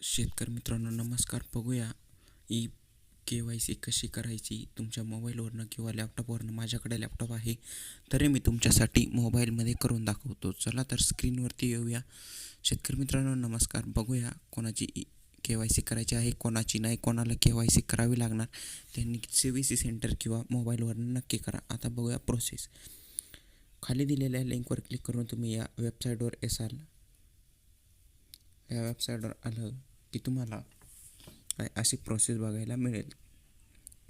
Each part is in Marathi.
शेतकरी मित्रांनो नमस्कार. बघूया ई के वाय सी कशी करायची तुमच्या मोबाईलवरनं किंवा लॅपटॉपवरनं. माझ्याकडे लॅपटॉप आहे तरी मी तुमच्यासाठी मोबाईलमध्ये करून दाखवतो. चला तर स्क्रीनवरती येऊया. शेतकरी मित्रांनो नमस्कार. बघूया कोणाची ई के वाय सी करायची आहे कोणाची नाही कोणाला के वाय सी करावी लागणार. त्यांनी सी व्ही सी सेंटर किंवा मोबाईलवरनं नक्की करा. आता बघूया प्रोसेस. खाली दिलेल्या लिंकवर क्लिक करून तुम्ही या वेबसाईटवर येसाल. या वेबसाईटवर आलं. की तुम्हाला काय अशी प्रोसेस बघायला मिळेल.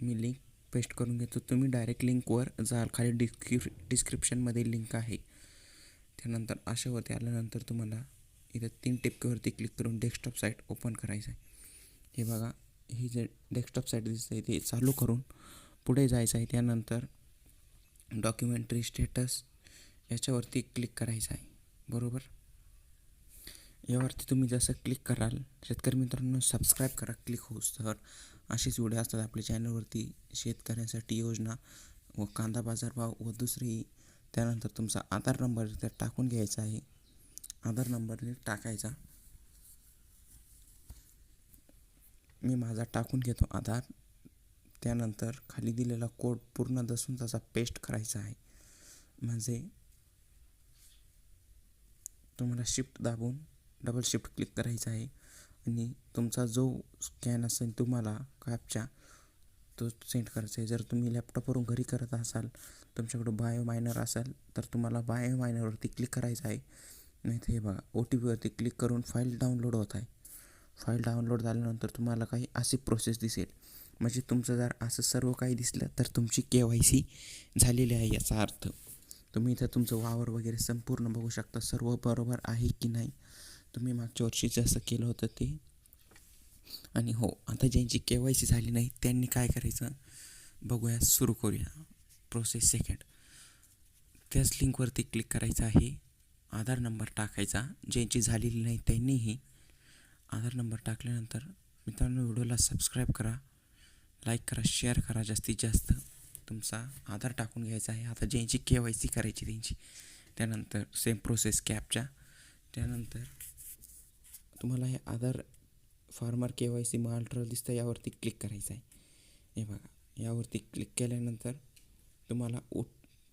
मी लिंक पेस्ट करून घेतो. तुम्ही डायरेक्ट लिंकवर जाल. खाली डिस्क्रिप डिस्क्रिप्शनमध्ये लिंक आहे. त्यानंतर अशावरती आल्यानंतर तुम्हाला इथं तीन टिपकेवरती क्लिक करून डेस्कटॉप साईट ओपन करायचं आहे हे बघा. ही जे डेस्कटॉप साईट दिसत आहे ते चालू करून पुढे जायचं आहे त्यानंतर डॉक्युमेंटरी स्टेटस याच्यावरती क्लिक करायचं आहे बरोबर? यावरती तुम्ही जसं क्लिक कराल. शेतकरी मित्रांनो सबस्क्राईब करा क्लिक होऊस तर. असेच व्हिडिओ असतात आपल्या चॅनलवरती शेतकऱ्यांसाठी योजना व कांदा बाजारभाव व दुसरी. त्यानंतर तुमचा आधार नंबर त्यात टाकून घ्यायचा आहे. आधार नंबर टाकायचा. मी माझा टाकून घेतो आधार. त्यानंतर खाली दिलेला कोड पूर्ण दसून त्याचा पेस्ट करायचा आहे. म्हणजे तुम्हाला शिफ्ट दाबून डबल शिफ्ट क्लिक करायचा आहे. आणि तुमचा जो स्कॅन असेल तुम्हाला कॅपचा तो सेंड करायचा आहे. जर तुम्ही लॅपटॉपवरून घरी करत असाल तुमच्याकडं बायो मायनर असाल तर तुम्हाला बायो मायनरवरती क्लिक करायचं आहे. नाही तर हे बघा ओ टी पीवरती क्लिक करून फाईल डाउनलोड होत आहे. फाईल डाउनलोड झाल्यानंतर तुम्हाला काही अशी प्रोसेस दिसेल. म्हणजे तुमचं जर असं सर्व काही दिसलं तर तुमची के वाय सी झालेली आहे याचा अर्थ. तुम्ही इथं तुमचं वावर वगैरे संपूर्ण बघू शकता सर्व बरोबर आहे की नाही. तुम्ही मागच्या वर्षी जसं केलं होतं ते. आणि हो आता ज्यांची के वाय सी झाली नाही त्यांनी काय करायचं? बघूया सुरू करूया. प्रोसेस सेकंड त्याच लिंकवरती क्लिक करायचं आहे. आधार नंबर टाकायचा. ज्यांची झालेली नाही त्यांनीही आधार नंबर टाकल्यानंतर मित्रांनो व्हिडिओला सबस्क्राईब करा. लाईक करा शेअर करा. जास्तीत जास्त तुमचा आधार टाकून घ्यायचा आहे. आता ज्यांची के वाय सी करायची त्यांची. त्यानंतर सेम प्रोसेस कॅपच्या त्यानंतर तुम्हाला हे Aadhaar farmer K Y C Maharashtra दिसतं यावरती क्लिक करायचं आहे. हे बघा यावरती क्लिक केल्यानंतर तुम्हाला ओ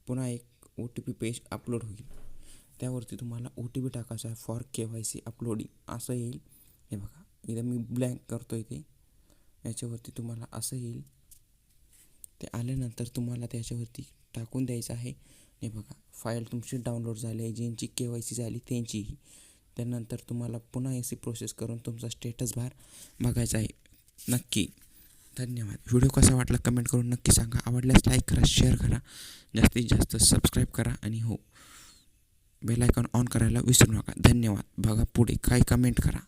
पुन्हा एक O T P page upload होईल. त्यावरती तुम्हाला ओ टी पी टाकायचा आहे for K Y C uploading असं येईल. हे बघा इथं मी ब्लँक करतो आहे ते. याच्यावरती तुम्हाला असं येईल. ते आल्यानंतर तुम्हाला त्याच्यावरती टाकून द्यायचं आहे. हे बघा फाईल तुमची डाउनलोड झाली आहे. ज्यांची के वाय सी झाली त्यांचीही. त्यानंतर तुम्हाला पुन्हा अशी प्रोसेस करून तुमचा स्टेटस बार बघायचा आहे. नक्की. धन्यवाद. व्हिडिओ कसा वाटला कमेंट करून नक्की सांगा. आवडल्यास लाईक करा शेअर करा. जास्तीत जास्त सबस्क्राईब करा आणि हो बेल आयकॉन ऑन करायला विसरू नका. धन्यवाद. बघा पुढे काय कमेंट करा.